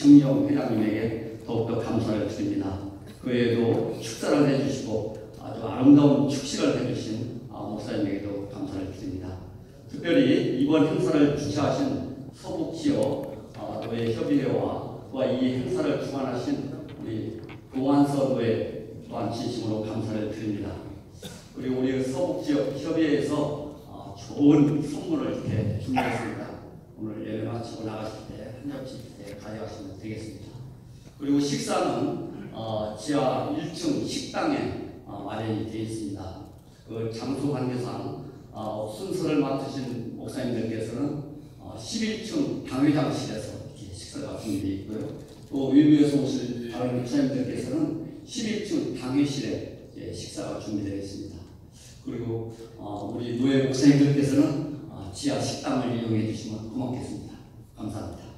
정영 회장님에게 더욱더 감사를 드립니다. 그 외에도 축사를 해주시고 아주 아름다운 축식을 해주신 아, 목사님에게도 감사를 드립니다. 특별히 이번 행사를 주최하신 서북지역 아, 노예 협의회와 또한 이 행사를 주관하신 우리 동안서도에 또한 진심으로 감사를 드립니다. 그리고 우리 서북지역 협의회에서 아, 좋은 선물을 이렇게 준비했습니다. 오늘 예배 마치고 나가실 때 한 접시 가져가시면 되겠습니다. 그리고 식사는 어, 지하 1층 식당에 어, 마련이 되어 있습니다. 그 장소 관계상 어, 순서를 맡으신 목사님들께서는 어, 11층 당회장실에서 이렇게 식사가 준비되어 있고요. 또 외부에서 오실 다른 목사님들께서는 11층 당회실에 이제 식사가 준비되어 있습니다. 그리고 어, 우리 노예 목사님들께서는 어, 지하 식당을 이용해 주시면 고맙겠습니다. 감사합니다.